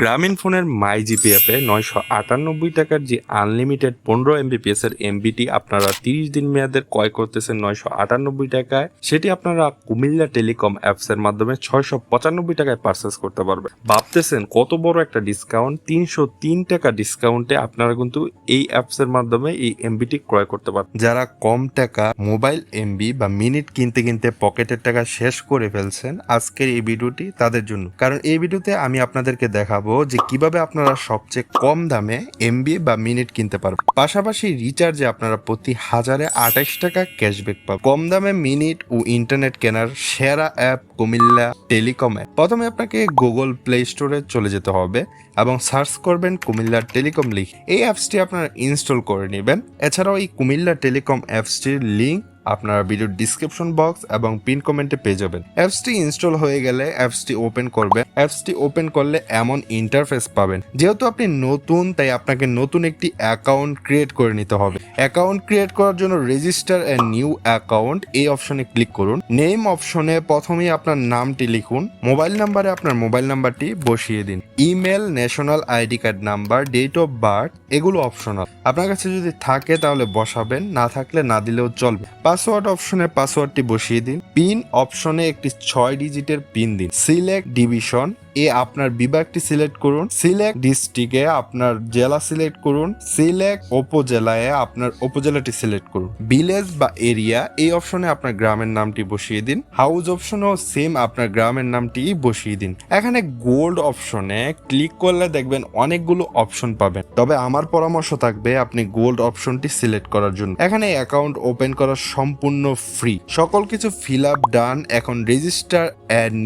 গ্রামীণ ফোনের মাই জিপি অ্যাপে নয়শো আটানব্বই টাকার যে আনলিমিটেড পনেরো এমবিপিএস এর এমবিটি আপনারা তিরিশ দিন মেয়াদের ক্রয় করতেছেন নয়শো আটানব্বই টাকায়, সেটি আপনারা কুমিল্লা টেলিকম অ্যাপস এর মাধ্যমে ছয়শো পঁচানব্বই টাকায় পারচেস করতে পারবেন। ভাবতেছেন কত বড় একটা ডিসকাউন্ট তিনশো তিন টাকা ডিসকাউন্টে আপনারা কিন্তু এই অ্যাপস এর মাধ্যমে এই এমবিটি ক্রয় করতে পারবেন। যারা কম টাকা মোবাইল এমবি বা মিনিট কিনতে কিনতে পকেটের টাকা শেষ করে ফেলছেন, আজকের এই ভিডিওটি তাদের জন্য। কারণ এই ভিডিওতে আমি আপনাদেরকে দেখাবো যে কীভাবে আপনারা সবচেয়ে কম দামে এমবি বা মিনিট কিনতে পারবেন। পাশাপাশি রিচার্জে আপনারা প্রতি হাজারে আঠাইশ টাকা ক্যাশব্যাক পাবেন। কম দামে মিনিট ও ইন্টারনেট কেনার সেরা অ্যাপ কুমিল্লা টেলিকম অ্যাপ প্রথমে আপনাকে গুগল প্লে স্টোরে চলে যেতে হবে এবং সার্চ করবেন কুমিল্লা টেলিকম লিখ এই অ্যাপসটি আপনারা ইনস্টল করে নেবেন। এছাড়াও এই কুমিল্লা টেলিকম অ্যাপসটির লিঙ্ক আপনারা ভিডিওর ডিসক্রিপশন বক্স এবং পিন কমেন্টে পেয়ে যাবেন। অ্যাপসটি ইনস্টল হয়ে গেলে অ্যাপসটি ওপেন করবেন অ্যাপসটি ওপেন করলে এমন ইন্টারফেস পাবেন। যেহেতু আপনি নতুন, তাই আপনাকে নতুন একটি অ্যাকাউন্ট ক্রিয়েট করে নিতে হবে। অ্যাকাউন্ট ক্রিয়েট করার জন্য রেজিস্টার এ নিউ অ্যাকাউন্ট এই অপশনে ক্লিক করুন। নেম অপশনে প্রথমেই আপনার নামটি লিখুন। মোবাইল নাম্বারে আপনার মোবাইল নাম্বারটি বসিয়ে দিন। Email national ID card number date of birth এগুলো অপশনাল আপনার কাছে যদি থাকে তাহলে বসাবেন, না থাকলে না দিলেও চলবে। পাসওয়ার্ড অপশনে পাসওয়ার্ডটি বসিয়ে দিন। পিন অপশনে একটি ছয় ডিজিটের পিন দিন। সিলেক্ট ডিভিশন এ আপনার বিভাগটি সিলেক্ট করুন। সিলেক্ট ডিস্ট্রিক্টে আপনার জেলা সিলেক্ট করুন। সিলেক্ট উপজেলায় আপনার উপজেলাটি সিলেক্ট করুন। ভিলেজ বা এরিয়া, এই অপশনে আপনার গ্রামের নামটি বসিয়ে দিন। হাউস অপশনেও সেম আপনার গ্রামের নামটি বসিয়ে দিন। এখানে গোল্ড অপশনে ক্লিক করলে দেখবেন অনেকগুলো অপশন পাবেন। তবে আমার পরামর্শ থাকবে আপনি গোল্ড অপশনটি সিলেক্ট করার জন্য। এখানে অ্যাকাউন্ট ওপেন করা সম্পূর্ণ ফ্রি সকল কিছু ফিল আপ ডান এখন রেজিস্টার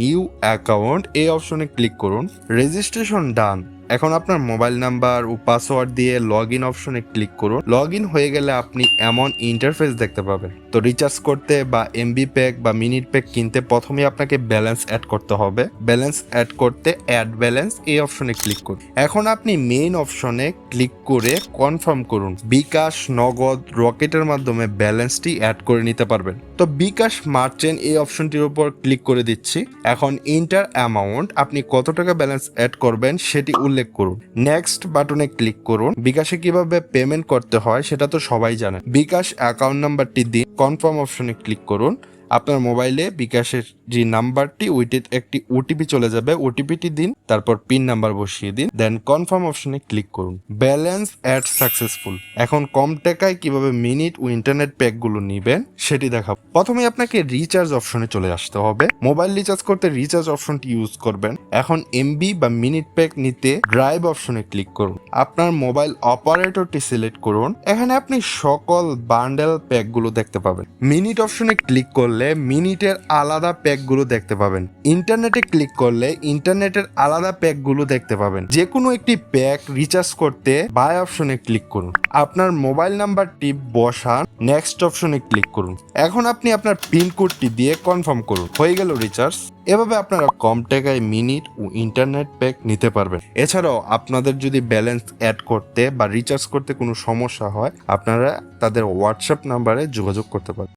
নিউ অ্যাকাউন্ট এই অপশনে ক্লিক করুন রেজিস্ট্রেশন ডান এখন আপনার মোবাইল নাম্বার ও পাসওয়ার্ড দিয়ে লগ ইন অপশনে ক্লিক করুন। লগ ইন হয়ে গেলে আপনি এমন ইন্টারফেস দেখতে পাবেন। তো রিচার্জ করতে বা এমবি প্যাক বা মিনিট প্যাক কিনতে প্রথমে আপনাকে ব্যালেন্স অ্যাড করতে হবে। ব্যালেন্স অ্যাড করতে অ্যাড ব্যালেন্স এই অপশনে ক্লিক করুন। এখন আপনি মেইন অপশনে ক্লিক করে কনফার্ম করুন। বিকাশ, নগদ, রকেটের মাধ্যমে ব্যালেন্সটি অ্যাড করে নিতে পারবেন। তো বিকাশ মার্চেন্ট এই অপশনটির উপর ক্লিক করে দিচ্ছি। এখন ইন্টার অ্যামাউন্ট আপনি কত টাকা ব্যালেন্স অ্যাড করবেন সেটি উল্লেখ করুন। নেক্সট বাটনে ক্লিক করুন। বিকাশে কীভাবে পেমেন্ট করতে হয় সেটা তো সবাই জানে। বিকাশ অ্যাকাউন্ট নাম্বারটি দিয়ে কনফার্ম অপশনে ক্লিক করুন। আপনার মোবাইলে বিকাশের যে নাম্বারটি, ওইটির একটি ওটিপি চলে যাবে। ওটিপিটি দিন, তারপর পিন নাম্বার বসিয়ে দিন দেন কনফার্ম অপশনে ক্লিক করুন। ব্যালেন্স অ্যাড সাকসেসফুল এখন কম টাকায় কীভাবে মিনিট ও ইন্টারনেট প্যাকগুলো নেবেন, সেটি দেখাবো। প্রথমে আপনাকে রিচার্জ অপশনে চলে আসতে হবে। মোবাইল রিচার্জ করতে রিচার্জ অপশনটি ইউজ করবেন। এখন এমবি বা মিনিট প্যাক নিতে ড্রাইভ অপশনে ক্লিক করুন। আপনার মোবাইল অপারেটরটি সিলেক্ট করুন। এখানে আপনি সকল বান্ডেল প্যাকগুলো দেখতে পাবেন। মিনিট অপশনে ক্লিক করলে মিনিটের আলাদা প্যাকগুলো দেখতে পাবেন। ইন্টারনেটে ক্লিক করলে ইন্টারনেটের আলাদা প্যাকগুলো দেখতে পাবেন। যে কোনো একটি প্যাক রিচার্জ করতে বাই অপশনে ক্লিক করুন। আপনার মোবাইল নাম্বারটি বসান, নেক্সট অপশনে ক্লিক করুন। এখন আপনি আপনার পিন কোডটি দিয়ে কনফার্ম করুন। হয়ে গেল রিচার্জ। এভাবে আপনারা কম টাকায় মিনিট ও ইন্টারনেট প্যাক নিতে পারবেন। এছাড়াও আপনাদের যদি ব্যালেন্স অ্যাড করতে বা রিচার্জ করতে কোনো সমস্যা হয়, আপনারা তাদের হোয়াটসঅ্যাপ নাম্বারে যোগাযোগ করতে পারেন।